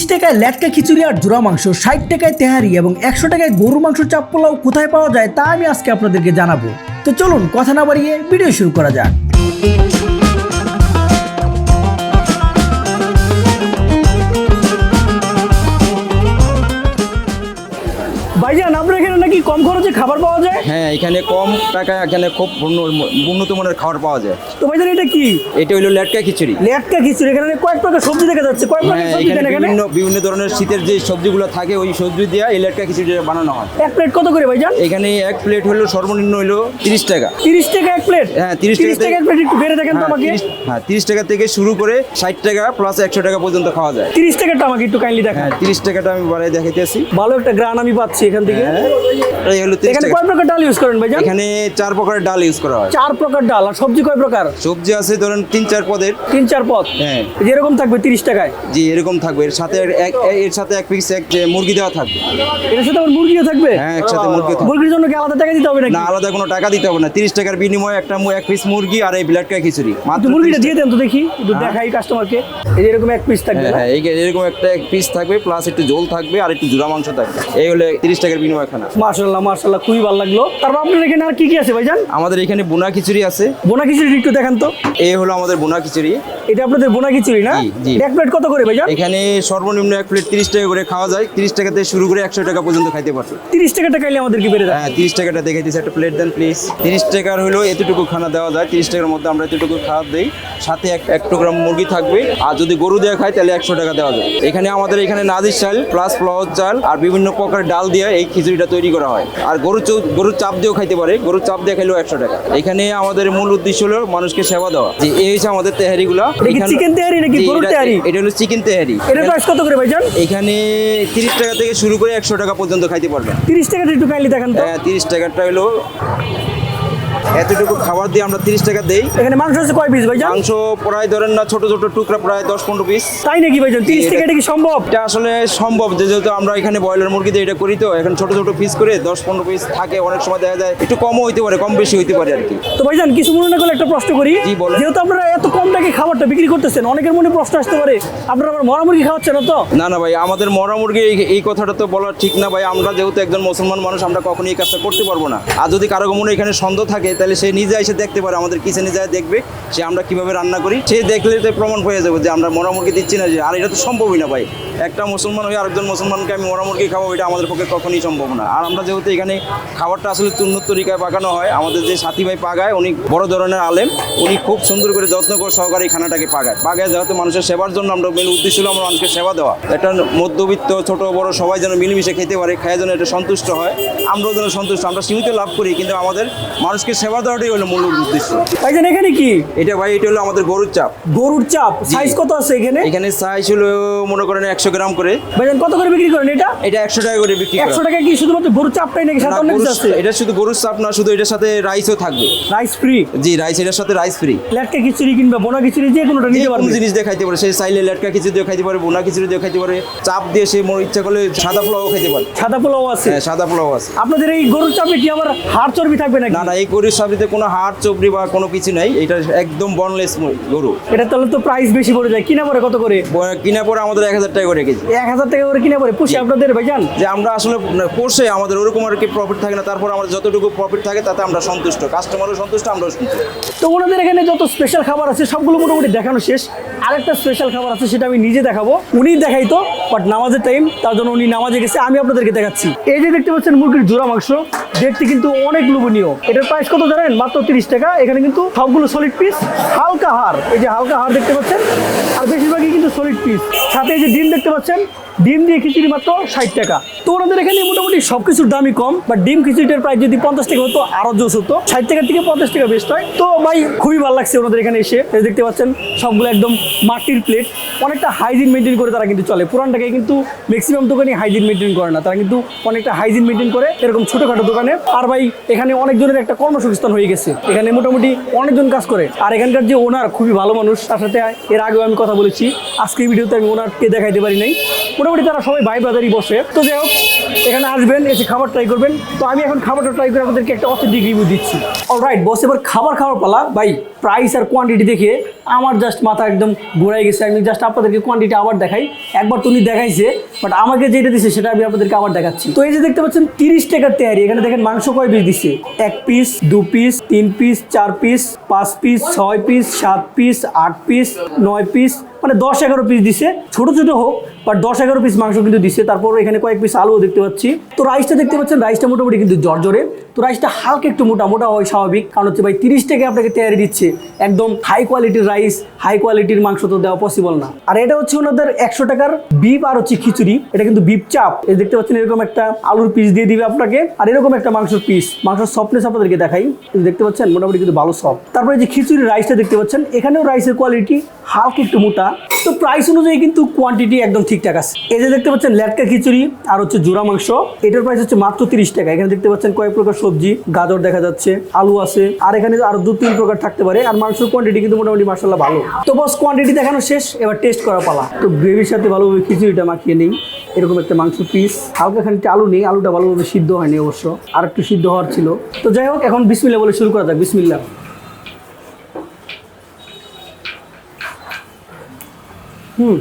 তিরিশ টাকায় ল্যাটকা খিচুড়ি আর জোড়া মাংস, ষাট টাকায় তেহারি এবং একশো টাকায় গরু মাংস চাপ পোলাও কোথায় পাওয়া যায় তা আমি আজকে আপনাদেরকে জানাব। তো চলুন কথা না বাড়িয়ে ভিডিও শুরু করা যাক। ভাইজান আপনার এখানে নাকি কম খরচে খাবার পাওয়া যায়? হ্যাঁ এখানে কম টাকায় এখানে খুব উন্নত মানের খাবার পাওয়া যায়। তো ভাইজান এটা কি? এটা হলো ল্যাটকা খিচুড়ি। ল্যাটকা খিচুড়ি এখানে কয়েক প্রকার সবজি দেখা যাচ্ছে। কয়েক প্রকার হ্যাঁ সবজি এখানে বিভিন্ন বিভিন্ন ধরনের শীতের যে সবজিগুলো থাকে ওই সবজি দিয়ে এই লেটকা খিচুড়িটা বানানো হয়। এক প্লেট কত করে ভাইজান? এখানে এক প্লেট হলো সর্বনিম্ন হলো তিরিশ টাকা। তিরিশ টাকা এক প্লেট? হ্যাঁ, 30 টাকা টাকা এক প্লেট একটু বেড়ে দেখেন তো হ্যাঁ আমাকে। 30 হ্যাঁ তিরিশ টাকা থেকে শুরু করে ষাট টাকা প্লাস একশো টাকা পর্যন্ত খাওয়া যায়। তিরিশ টাকাটা আমাকে একটু কাইন্ডলি দেখান। হ্যাঁ তিরিশ টাকাটা আমি বাড়াই দেখাইতেছি। ভালো একটা গ্রান আমি পাচ্ছি। এখান থেকে? হ্যাঁ। এই হলো এখানে কয় প্রকার ডাল ইউজ করেন ভাইজান? এখানে চার প্রকারের ডাল ইউজ করা হয়। চার প্রকার ডাল আর সবজি কয় প্রকার? সবজি আছে ধরেন তিন চার পদের। তিন চার পদ? হ্যাঁ। যেরকম থাকবে তিরিশ টাকায়? জি এরকম থাকবে। এর সাথে এক এর সাথে এক পিস এক যে মুরগি দেওয়া থাকবে। এটার সাথে আবার মুরগিও থাকবে? হ্যাঁ একসাথে মুরগি থাকবে। মুরগির জন্য কি আলাদা টাকা দিতে হবে নাকি? না আলাদা কোনো টাকা দিতে হবে না। তিরিশ টাকার বিনিময়ে একটা এক পিস মুরগি আর এই ব্লাড কাই খিচুড়ি। মাত্র মুরগিটা 30 দিয়ে দেন তো দেখি একটু দেখাই কাস্টমারকে এই এরকম এক পিস থাকবে হ্যাঁ হ্যাঁ এই এরকম একটা এক পিস থাকবে প্লাস একটু ঝোল থাকবে আর একটু জোড়া মাংস থাকবে। এই হলে তিরিশ টাকার বিনিময় খানা মাশাল্লাহ মাশাল্লাহ খুবই ভালো লাগল। তারপর আপনার এখানে আর কি কি আছে ভাইজান? আমাদের এখানে বোনা খিচুড়ি আছে। বোনা খিচুড়ি একটু দেখান তো। এই হলো আমাদের বোনা খিচুড়ি। এটা আপনাদের বোনা খিচুড়ি না। এক প্লেট কত করে ভাইজান? এখানে সর্বনিম্ন এক প্লেট তিরিশ টাকা করে খাওয়া যায়। তিরিশ টাকা থেকে শুরু করে একশো টাকা পর্যন্ত খাইতে পারবে। তিরিশ টাকাটা খাইলে আমাদেরকে বেড়ে যায় হ্যাঁ তিরিশ টাকাটা দেখে দিচ্ছি একটা প্লেট দেন প্লিজ তিরিশ টাকার হলো এতটুকু খানা দেওয়া যায়। তিরিশ টাকার মধ্যে আমরা এতটুকু খাওয়া দিই। সাথে এক এক টুকরা মুরগি থাকবে। আর যদি গরু দেওয়া খায় তাহলে একশো টাকা দেওয়া যায় এখানে আমাদের এখানে নাদির চাল প্লাস ফ্লাওয়ার চাল আর বিভিন্ন প্রকার ডাল দিয়ে এই খিচুড়িটা তৈরি করা হয়। আর গরু গরুর চাপ দিয়েও খাইতে পারে গরুর চাপ দিয়ে খাইলেও একশো টাকা। এখানে আমাদের মূল উদ্দেশ্য হলো মানুষকে সেবা দেওয়া। যে এই হচ্ছে আমাদের তেহারিগুলো। চিকেন তেহারি নাকি গরুর এটা- তেহারি? এটা হলো চিকেন তেহারি। এটা প্রাইস কত করে ভাইজান? এখানে তিরিশ টাকা থেকে শুরু করে একশো টাকা পর্যন্ত খাইতে পারবেন। তিরিশ টাকাটা একটু খাইলে দেখান হ্যাঁ তিরিশ টাকাটা হলো এতটুকু খাবার দিয়ে আমরা তিরিশ টাকা দেই। এখানে মাংস আছে কয় পিস ভাইজান? মাংস প্রায় ধরেন না ছোট ছোট টুকরা প্রায় দশ পনেরো পিস তাই নাকি ভাইজান? তিরিশ টাকা এটা কি সম্ভব? এটা আসলে সম্ভব যে যেহেতু আমরা এখানে ব্রয়লার মুরগিতে এটা করি তো এখন ছোট ছোট পিস করে দশ পনেরো পিস থাকে অনেক সময় দেখা যায় একটু কমও হইতে পারে কম বেশি হইতে পারে আর কি। তো ভাইজান কিছু মনে না করলে একটা প্রশ্ন করি। যেহেতু আপনারা এত কম টাকায় খাবারটা বিক্রি করতেছেন অনেকের মনে প্রশ্ন আসতে পারে আপনারা আবার মরা মুরগি খাওয়াচ্ছেন তো? না না ভাই আমাদের মরা মুরগি এই- এই কথাটা তো বলা ঠিক না ভাই আমরা যেহেতু একজন মুসলমান মানুষ আমরা কখনোই এই কাজটা করতে পারব না। আর যদি কারও মনে এখানে সন্দেহ থাকে তাহলে সে নিজে এসে দেখতে পারে, আমাদের কিচেনে যায় দেখবে সে আমরা কীভাবে রান্না করি। সে দেখলে তো প্রমাণ হয়ে যাবে যে আমরা মরা মুরগি দিচ্ছি না যে, আর এটা তো সম্ভবই না ভাই। একটা মুসলমান হয়ে আরেকজন মুসলমানকে আমি মরা মুরগি খাব এটা আমাদের পক্ষে কখনোই সম্ভব না। আর আমরা যেহেতু এখানে খাবারটা আসলে উন্নত তরিকায় পাকানো হয়, আমাদের যে সাথী ভাই পাগায়, উনি বড় ধরনের আলেম, উনি খুব সুন্দর করে যত্ন করে সহকারে এই খানাটাকে পাগায়। পাগায় যাতে মানুষের সেবার জন্য আমরা মেন উদ্দেশ্য হলো আমরা মানুষকে সেবা দেওয়া। একটা মধ্যবিত্ত, ছোট, বড় সবাই যেন মিলেমিশে খেতে পারে খায় যেন এটা সন্তুষ্ট হয়, আমরাও যেন সন্তুষ্ট, আমরা সীমিত লাভ করি, কিন্তু আমাদের মানুষকে সেবা দেওয়াটাই হলো মূল উদ্দেশ্য। ভাইজান এখানে কি? এটা ভাই এটা হলো আমাদের গরুর চাপ। গরুর চাপ। সাইজ কত আছে এখানে? এখানে সাইজ হলো মনে করেন একশো গ্রাম করে। ভাইজান কত করে বিক্রি করেন এটা? এটা একশো টাকা করে বিক্রি করা। একশো টাকা কি শুধুমাত্র গরুর চাপটাই নাকি সাথে গরুর- আছে? এটা শুধু গরুর চাপ না শুধু এটার সাথে রাইসও থাকবে। রাইস ফ্রি জি রাইস এটার সাথে রাইস ফ্রি লেটকা খিচুড়ি কিংবা বোনা খিচুড়ি যে কোনোটা নিতে কোনো পারবে। জিনিস দিয়ে খাইতে পারে সে চাইলে লেটকা খিচুড়ি দিয়ে খাইতে পারে বোনা খিচুড়ি দিয়ে খাইতে পারে চাপ দিয়ে সে মোর ইচ্ছা করলে সাদা পোলাও খাইতে পারে। সাদা পোলাও আছে? হ্যাঁ সাদা পোলাও আছে। আপনাদের এই গরুর চাপে কি আবার হাড় চর্বি থাকবে নাকি? না না এই গরুর সাবরিতে কোনো হাড় চবড়ি বা কোনো কিছু নাই। এটা একদম বনলেস গরু। এটা তাহলে তো প্রাইস বেশি পড়ে যায়। কিনা পরে কত করে? কিনা পরে আমাদের এক হাজার টাকা করে কেজি। এক হাজার টাকা করে কিনা পরে পুষে আপনাদের ভাইজান? যে আমরা আসলে কোর্সে আমাদের ওরকম আর কি প্রফিট থাকে না। তারপর আমাদের যতটুকু প্রফিট থাকে তাতে আমরা সন্তুষ্ট। কাস্টমারও সন্তুষ্ট আমরাও সন্তুষ্ট। তো ওনাদের এখানে যত স্পেশাল খাবার আছে সবগুলো মোটামুটি দেখানো শেষ। আরেকটা স্পেশাল খাবার আছে সেটা আমি নিজে দেখাবো। উনি দেখাইতো বাট নামাজের টাইম তার জন্য উনি নামাজে গেছে আমি আপনাদেরকে দেখাচ্ছি। এই যে দেখতে পাচ্ছেন মুরগির জোড়া মাংস দেখতে কিন্তু অনেক লোভনীয়। এটার প্রাইস কত জানেন? মাত্র তিরিশ টাকা। এখানে কিন্তু সবগুলো সলিড পিস হালকা হার। এই যে হালকা হার দেখতে পাচ্ছেন, আর বেশিরভাগই কিন্তু সলিড পিস সাথে এই যে ডিম দেখতে পাচ্ছেন ডিম দিয়ে খিচুড়ি মাত্র ষাট টাকা। তো ওনাদের এখানে মোটামুটি সবকিছুর দামই কম বাট ডিম খিচুড়িটার প্রাইস যদি পঞ্চাশ টাকা হতো, আরও জোস হতো। ষাট টাকার থেকে পঞ্চাশ টাকা বেস্ট হয় তো ভাই, খুবই ভালো লাগছে ওনাদের এখানে এসে। দেখতে পাচ্ছেন, সবগুলো একদম মাটির প্লেট অনেকটা হাইজিন মেনটেন করে তারা কিন্তু চলে। পুরানটাকে কিন্তু ম্যাক্সিমাম দোকানই হাইজিন মেনটেন করে না। তারা কিন্তু অনেকটা হাইজিন মেনটেন করে এরকম ছোটখাটো দোকানে। আর ভাই, এখানে অনেকজনের একটা কর্মসংস্থান হয়ে গেছে। এখানে মোটামুটি অনেকজন কাজ করে। আর এখানকার যে ওনার খুবই ভালো মানুষ। তার সাথে এর আগেও আমি কথা বলেছি। আজকে ভিডিওতে আমি ওনারকে দেখাইতে পারি নাই। মোটামুটি তারা সবাই ভাই ব্রাদারই বসে। তো যাই হোক, এখানে আসবেন, এসে খাবার ট্রাই করবেন। তো আমি এখন খাবারটা ট্রাই করে আপনাদেরকে একটা অথেন্টিক রিভিউ দিচ্ছি। অলরাইট বস এবার খাবার খাওয়ার পালা। ভাই প্রাইস আর কোয়ান্টিটি দেখে আমার জাস্ট মাথা একদম ঘুরাই গেছে। আমি জাস্ট আপনাদেরকে কোয়ান্টিটি আবার দেখাই। একবার তুমি দেখাইছে বাট আমাকে যেটা দিছে সেটা আমি আপনাদেরকে আবার দেখাচ্ছি। তো এই যে দেখতে পাচ্ছেন, তিরিশ টাকার তৈরি এখানে দেখেন মাংস কয় পিস দিচ্ছে এক পিস দু পিস তিন পিস চার পিস পাঁচ পিস ছয় পিস সাত পিস আট পিস নয় পিস মানে দশ এগারো পিস দিছে, ছোট ছোট হোক বাট দশ এগারো পিস মাংস কিন্তু দিছে। তারপর এখানে কয়েক পিস আলুও দেখতে পাচ্ছি। তো রাইসটা দেখতে পাচ্ছেন রাইসটা মোটামুটি কিন্তু জর্জরে তো রাইসটা হালকা একটু মোটা মোটা হয় স্বাভাবিক। কারণ হচ্ছে ভাই, তিরিশ টাকা আপনাকে তৈরি দিচ্ছে। একদম হাই কোয়ালিটির রাইস হাই কোয়ালিটির মাংস তো দেওয়া পসিবল না। আর এটা হচ্ছে ওনাদের একশো টাকার বিপ আর হচ্ছে খিচুড়ি। এটা কিন্তু বিপ চাপ এই দেখতে পাচ্ছেন, এরকম একটা আলুর পিস দিয়ে দিবে আপনাকে। আর এরকম একটা মাংসের পিস মাংসের সফটনেস আপনাদেরকে দেখাই। দেখতে পাচ্ছেন, মোটামুটি কিন্তু ভালো সফট তারপরে যে খিচুড়ির রাইসটা দেখতে পাচ্ছেন, এখানেও রাইসের কোয়ালিটি হালকা একটু মোটা। তো প্রাইস অনুযায়ী কিন্তু কোয়ান্টিটি একদম ঠিকঠাক আছে। এই যে দেখতে পাচ্ছেন ল্যাটকা খিচুড়ি আর হচ্ছে জোড়া মাংস। এটার প্রাইস হচ্ছে মাত্র তিরিশ টাকা। এখানে দেখতে পাচ্ছেন কয়েক প্রকার সবজি, গাজর দেখা যাচ্ছে, আলু আছে, আর এখানে আরও দু তিন প্রকার থাকতে পারে, আর মাংসের কোয়ান্টিটি কিন্তু মোটামুটি মাসাল্লাহ ভালো। তো বস কোয়ান্টিটি দেখানো শেষ, এবার টেস্ট করা পালা। তো গ্রেভির সাথে ভালোভাবে খিচুড়িটা মাখিয়ে নেই, এরকম একটা মাংস পিস হালকা খানিকটা আলু নেই, আলুটা ভালোভাবে সিদ্ধ হয়নি অবশ্য, আর একটু সিদ্ধ হওয়ার ছিল। তো যাই হোক, এখন বিসমিল্লা বলে শুরু করা যাক বিসমিল্লা হুম।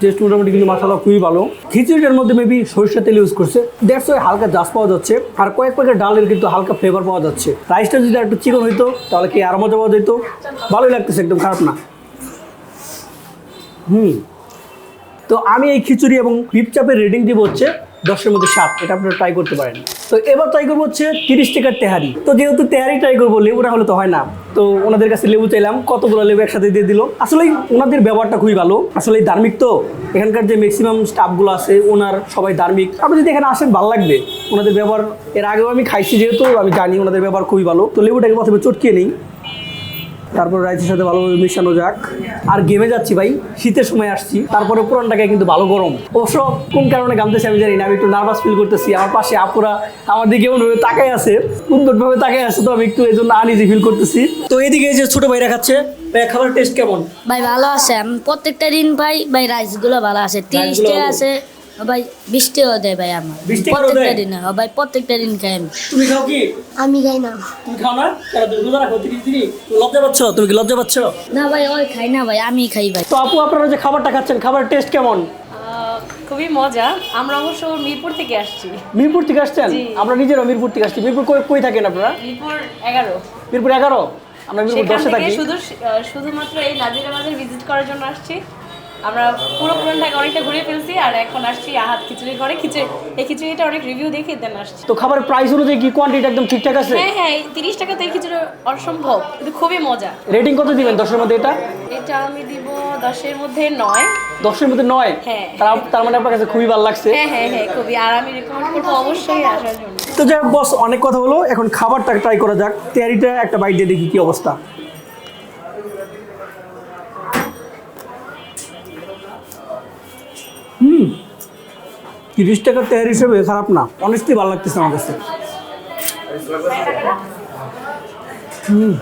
টেস্ট মোটামুটি কিন্তু মশলা খুবই ভালো। খিচুড়িটার মধ্যে মেবি সরিষা তেল ইউজ করছে। দেড়শ হালকা জাস পাওয়া যাচ্ছে। আর কয়েক প্যাকেট ডালের কিন্তু হালকা ফ্লেভার পাওয়া যাচ্ছে। রাইসটা যদি একটু চিকন হইতো, তাহলে কি আরও মজা পাওয়া যেত? ভালোই লাগতেছে, একদম খারাপ না। হুম। তো আমি এই খিচুড়ি এবং বিপ চাপের রেটিং দিব হচ্ছে দশের মধ্যে সাত। এটা আপনারা ট্রাই করতে পারেন। তো এবার ট্রাই করব হচ্ছে তিরিশ টাকার তেহারি। তো যেহেতু তেহারি ট্রাই করব লেবু না হলে তো হয় না। তো ওনাদের কাছে লেবু চাইলাম, কতগুলো লেবু একসাথে দিয়ে দিল। আসলে ওনাদের ব্যবহারটা খুবই ভালো। আসলে ধার্মিক তো। এখানকার যে ম্যাক্সিমাম স্টাফগুলো আছে, ওনার সবাই ধার্মিক। আপনি যদি এখানে আসেন, ভালো লাগবে। ওনাদের ব্যবহার, এর আগেও আমি খাইছি যেহেতু, আমি জানি ওনাদের ব্যবহার খুবই ভালো। তো লেবুটাকে প্রথমে চটকিয়ে নিই। তারপর রাইসের সাথে ভালোভাবে মিশানো যাক। আর গেমে যাচ্ছি ভাই শীতের সময় আসছি। তারপরে পুরানটাকে কিন্তু ভালো গরম। অবশ্য কোন কারণে গামতেছি আমি জানি না আমি একটু নার্ভাস ফিল করতেছি। আমার পাশে আপুরা আমার দিকে এমনভাবে তাকাই আছে সুন্দরভাবে তাকাই আছে তো আমি একটু এই জন্য আনইজি ফিল করতেছি। তো এদিকে এই যে ছোট ভাইরা খাচ্ছে ভাই খাবার টেস্ট কেমন? ভাই ভালো আছে। প্রত্যেকটা দিন ভাই ভাই রাইসগুলো ভালো আছে। তিরিশ রাইসগুলো টাকা আছে। ভাই দেয় ভাই আমার। 20 টাকাও প্রত্যেকটা দেয়? দিন ও ভাই প্রত্যেকটা দিন খাই আমি। তুমি খাও কি? আমি খাই না। তুমি খাও না? কেন তুমি রোজা রাখো তিরিশ দিনই তুমি লজ্জা পাচ্ছ? তুমি কি লজ্জা পাচ্ছ? না ভাই ওই খাই না ভাই আমি খাই ভাই। তো আপু আপনারা যে খাবারটা খাচ্ছেন খাবারের টেস্ট কেমন? আহ, খুবই মজা। আমরা অবশ্য মিরপুর থেকে আসছি। মিরপুর থেকে আসছেন? জি। আমরা নিজেরও মিরপুর থেকে আসছি। মিরপুর কই কই থাকেন আপনারা? মিরপুর এগারো। মিরপুর এগারো? আমরা মিরপুর সেখান দশে থেকে থাকি। শুধু আহ, শুধুমাত্র এই নাজিরা বাজার ভিজিট করার জন্য আসছি। আমরা পুরো পুরান ঢাকা অনেকটা ঘুরে ফেলছি আর এখন আসছি আহাত খিচুড়ি ঘরে। খিচুড়ি এই খিচুড়িটা অনেক রিভিউ দেখে দেন আসছি। তো খাবারের প্রাইস অনুযায়ী কি কোয়ান্টিটি একদম ঠিকঠাক আছে? হ্যাঁ হ্যাঁ তিরিশ টাকাতে এই খিচুড়ি অসম্ভব কিন্তু খুবই মজা। রেটিং কত দিবেন দশের মধ্যে এটা? এটা আমি দিব দশের মধ্যে নয়। দশের মধ্যে নয়? হ্যাঁ। তার তার মানে আপনার কাছে খুবই ভালো লাগছে। হ্যাঁ হ্যাঁ হ্যাঁ খুবই। আর আমি রেকমেন্ড করব অবশ্যই আসার জন্য। তো যাই বস অনেক কথা হলো। এখন খাবারটা ট্রাই করা যাক। তেয়ারিটা একটা বাইট দিয়ে দেখি কি অবস্থা। তিরিশ টাকার তেয়ারি হিসেবে, খারাপ না। অনেস্টলি ভালো লাগতেছে আমার কাছে। হুম।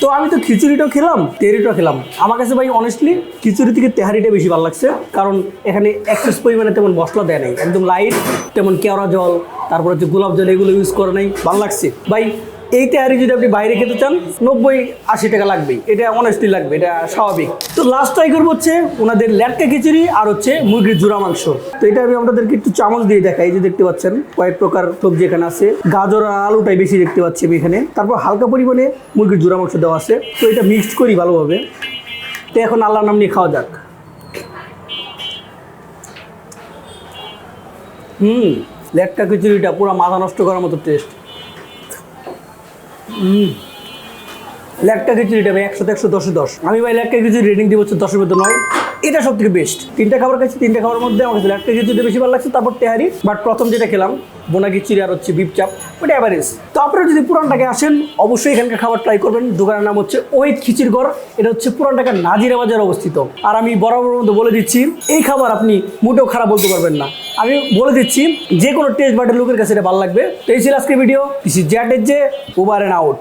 তো আমি তো খিচুড়িটাও খেলাম, তেহারিটাও খেলাম। আমার কাছে ভাই অনেস্টলি খিচুড়ি থেকে তেহারিটা বেশি ভালো লাগছে। কারণ এখানে এক্সেস পরিমাণে তেমন মশলা দেয় নাই। একদম লাইট তেমন কেওড়া জল, তারপর হচ্ছে গোলাপ জল, এগুলো ইউজ করে নাই। ভালো লাগছে। ভাই এই তেহারি যদি আপনি বাইরে খেতে চান, নব্বই, আশি টাকা লাগবেই। এটা অনেস্টলি লাগবে, এটা স্বাভাবিক। তো লাস্ট ট্রাই করব হচ্ছে ওনাদের ল্যাটকা খিচুড়ি আর হচ্ছে মুরগির জোড়া মাংস। তো এটা আমি আপনাদেরকে একটু চামচ দিয়ে দেখাই যে দেখতে পাচ্ছেন, কয়েক প্রকার সবজি এখানে আছে। গাজর আর আলুটাই বেশি দেখতে পাচ্ছি আমি এখানে। তারপর হালকা পরিমাণে মুরগির জোড়া মাংস দেওয়া আছে। তো এটা মিক্সড করি ভালোভাবে। তো এখন আল্লাহর নাম নিয়ে খাওয়া যাক। হুম ল্যাটকা খিচুড়িটা পুরো মাথা নষ্ট করার মতো টেস্ট ল্যাটকা খিচুড়িটা ভাই, একশো একশো, দশে দশ। আমি ভাই ল্যাকটা খিচুড়ি রেটিং দিব, হচ্ছে দশের মধ্যে নয়। এটা সব থেকে বেস্ট তিনটা খাবার খাচ্ছি তিনটা খাবারের মধ্যে আমার কাছে ল্যাটকা খিচুড়িটা বেশি ভালো লাগছে, তারপর তেহারি। বাট প্রথম যেটা খেলাম বোনা খিচুড়ি আর হচ্ছে বিপ চাপ অ্যাভারেজ তো আপনারা যদি পুরান পুরানটাকে আসেন, অবশ্যই এখানকার খাবার ট্রাই করবেন। দোকানের নাম হচ্ছে ওয়েদ খিচির ঘর এটা হচ্ছে পুরান ঢাকার নাজিরা বাজার অবস্থিত। আর আমি বরাবর মধ্যে বলে দিচ্ছি, এই খাবার আপনি মোটেও খারাপ বলতে পারবেন না। আমি বলে দিচ্ছি যে কোনো টেস্ট বাটের লোকের কাছে এটা ভালো লাগবে। তো এই ছিল আজকে ভিডিও দিস ইজ জ্যাট এর যে ওভার অ্যান্ড আউট